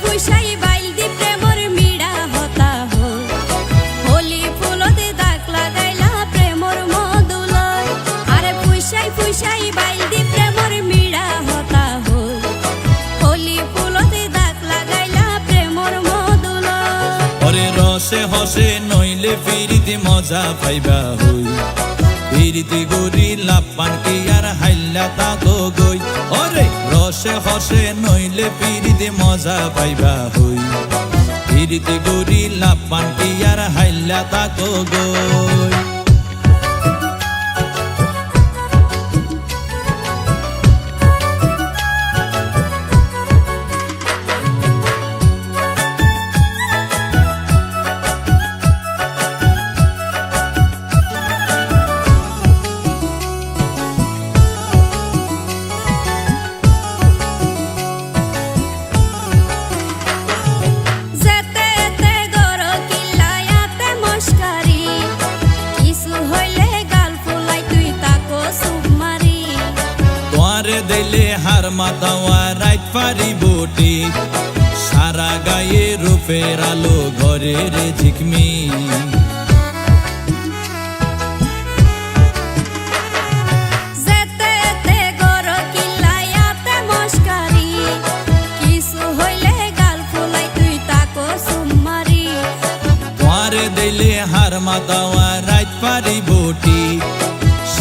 পুষাই বাইল দি প্রেমর মিড়া হতা হলি ফুলতে দাকলা দাইলা প্রেমর মদুলয়। আরে পুষাই পুষাই বাইল দি প্রেমর মিড়া হতা হলি ফুলতে দাকলা দাইলা প্রেমর মদুলয়। ওরে রসে হসে নইলে ফিরিতে মজা পাইবা হই। ফিরিতে গরি লাপান কি আর হাইল্লা তা গই ওরে! রসে হসে, নইলে পিড়িতে মজা পাইবা হই। পিড়িতে গরি লাভ পান্টি আর হাইলা তাকো গোয় দিলে হার মাতাওয়া রাইত পারি বটি। সারা গায়ে রূপের আলো ঘরে রে ঝিকমি দিলে হার মাতাওয়া রাইত পারি বটি।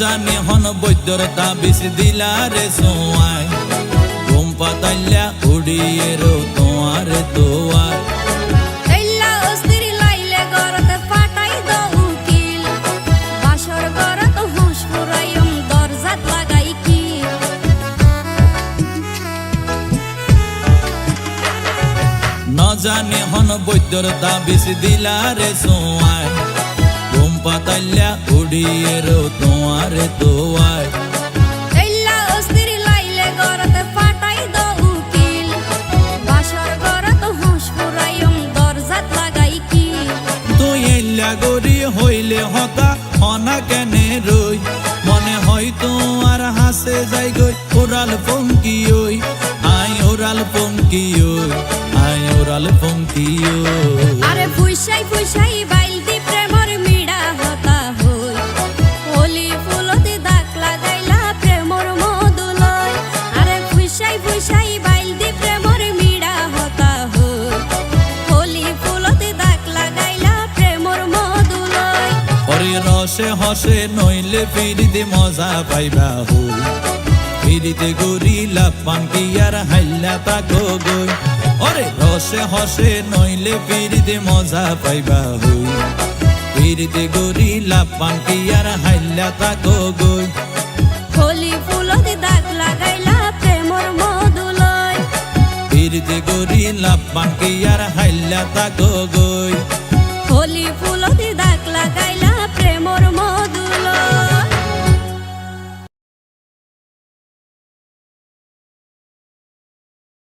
জানি হন বৈদ্যর তাবিজ দিলা রে সোয়াই ঘুম পাতাইলা উড়িয়ে রো তোমার তোয়ার তেল্লা অস্থির লাইলে গরতে ফাটাই দ উকিল বাসর গরত হুঁশ ফুরাইম দরজাত লাগাই কি ন জানি হন বৈদ্যর তাবিজ দিলা রে সোয়াই ঘুম পাতাইলা উড়িয়ে রো তোমার তোয়ার তেল্লা অস্থির লাইলে গরতে ফাটাই দ উকিল। বাসর গরত হুঁশ ফুরাইম দরজাত লাগাই কি তুই এল্লা গরি হইলে হতা হনা কেনে রই? মনে হয় তোমার হাসে যাই গই ওরাল পঙ্কি ওই। আই ওরাল পঙ্কি ওই আই ওরাল পঙ্কি ওই। আরে রসে হসে নইলে ফিরিতে মজা পাইবা হই ফিরিতে গরি লাপান কি আর হাইলা তাকো গই ওরে রসে হসে নইলে ফিরিতে মজা পাইবা হই ফিরিতে গরি লাপান কি আর হাইলা তাকো গই হোলি ফুলতে দাগ লাগাইলা প্রেমর মধুলয়। ফিরিতে গরি লাপান কি আর হাইলা তাকো গই হোলি ফুলতে